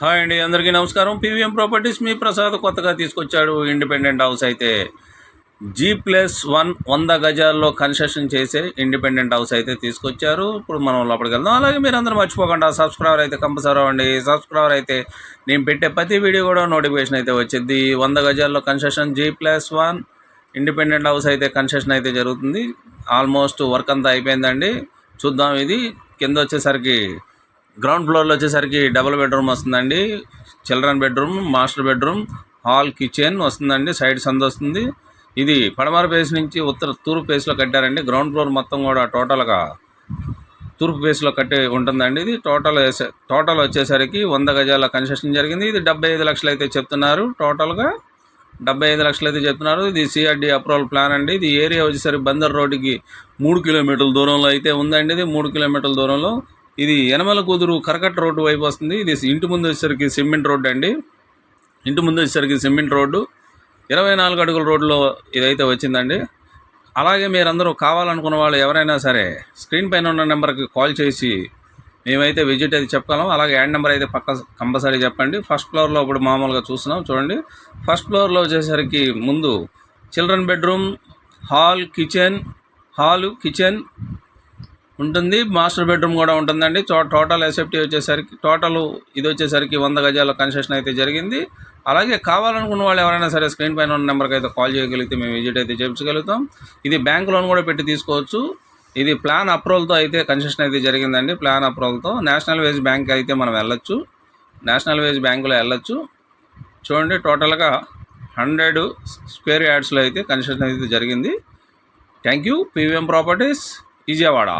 Hi అండి అందరికీ నమస్కారం. పీవీఎం ప్రాపర్టీస్ మీ ప్రసాద్ కొత్తగా తీసుకొచ్చాడు. ఇండిపెండెంట్ హౌస్ అయితే జీ ప్లస్ వన్ వంద గజాల్లో కన్స్ట్రక్షన్ చేసే ఇండిపెండెంట్ హౌస్ అయితే తీసుకొచ్చారు. ఇప్పుడు మనం లోపలికి వెళ్దాం. అలాగే మీరు అందరూ మర్చిపోకుండా సబ్స్క్రైబర్ అయితే కంపల్సరీ అవ్వండి. సబ్స్క్రైబర్ అయితే నేను పెట్టే ప్రతి వీడియో కూడా నోటిఫికేషన్ అయితే వచ్చింది వంద గజాల్లో construction G plus one independent house అయితే కన్స్ట్రక్షన్ అయితే జరుగుతుంది. ఆల్మోస్ట్ వర్క్ అంతా అయిపోయిందండి. చూద్దాం ఇది. కింద వచ్చేసరికి గ్రౌండ్ ఫ్లోర్లో వచ్చేసరికి డబుల్ బెడ్రూమ్ వస్తుందండి. Children bedroom master bedroom hall kitchen వస్తుందండి. సైడ్ సందు వస్తుంది. ఇది పడమర ఫేస్ నుంచి ఉత్తర తూర్పు ఫేస్లో కట్టారండి. గ్రౌండ్ ఫ్లోర్ మొత్తం కూడా టోటల్గా తూర్పు ఫేస్లో కట్టే ఉంటుందండి. ఇది టోటల్ వేసే- టోటల్ వచ్చేసరికి వంద గజాల కన్స్ట్రక్షన్ జరిగింది. ఇది డెబ్బై ఐదు లక్షలు అయితే చెప్తున్నారు. టోటల్గా డెబ్బై ఐదు లక్షలు అయితే చెప్తున్నారు. ఇది సిఆర్డి అప్రూవల్ ప్లాన్ అండి. ఇది ఏరియా వచ్చేసరికి బందర్ రోడ్డుకి మూడు కిలోమీటర్ల దూరంలో అయితే ఉందండి. ఇది మూడు కిలోమీటర్ల దూరంలో ఇది యనమల కుదురు కరకట్ట రోడ్డు వైపు వస్తుంది. ఇది ఇంటి ముందు వచ్చేసరికి సిమెంట్ రోడ్డు అండి. ఇంటి ముందు వచ్చేసరికి సిమెంట్ రోడ్డు. ఇరవై నాలుగు అడుగుల రోడ్లో ఇదైతే వచ్చిందండి. అలాగే మీరందరూ కావాలనుకున్న వాళ్ళు ఎవరైనా సరే స్క్రీన్ పైన ఉన్న నెంబర్కి కాల్ చేసి మేమైతే విజిట్ అయితే చెప్పగలం అలాగే యాడ్ నెంబర్ అయితే పక్క కంపల్సరీ చెప్పండి. ఫస్ట్ ఫ్లోర్లో ఇప్పుడు మామూలుగా చూస్తున్నాం చూడండి. ఫస్ట్ ఫ్లోర్లో వచ్చేసరికి ముందు children bedroom hall kitchen hall kitchen ఉంటుంది. మాస్టర్ బెడ్రూమ్ కూడా ఉంటుందండి. టోటల్ ఎసెప్టీ వచ్చేసరికి టోటల్ ఇది వచ్చేసరికి వంద గజాల కన్స్ట్రక్షన్ అయితే జరిగింది. అలాగే కావాలనుకున్న వాళ్ళు ఎవరైనా సరే స్క్రీన్ పైన ఉన్న నెంబర్కి అయితే కాల్ చేయగలిగితే మేము విజిట్ అయితే చేయించగలుగుతాం. ఇది బ్యాంక్ లోన్ కూడా పెట్టి తీసుకోవచ్చు. ఇది ప్లాన్ అప్రూవల్తో అయితే కన్స్ట్రక్షన్ అయితే జరిగిందండి. ప్లాన్ అప్రూవల్తో. నేషనల్ వేజ్ బ్యాంక్ అయితే మనం వెళ్ళొచ్చు. నేషనల్ వేజ్ బ్యాంకులో వెళ్ళొచ్చు. చూడండి టోటల్గా హండ్రెడ్ స్క్వేర్ యార్డ్స్లో అయితే కన్స్ట్రక్షన్ అయితే జరిగింది. Thank you. PVM properties Vijayawada.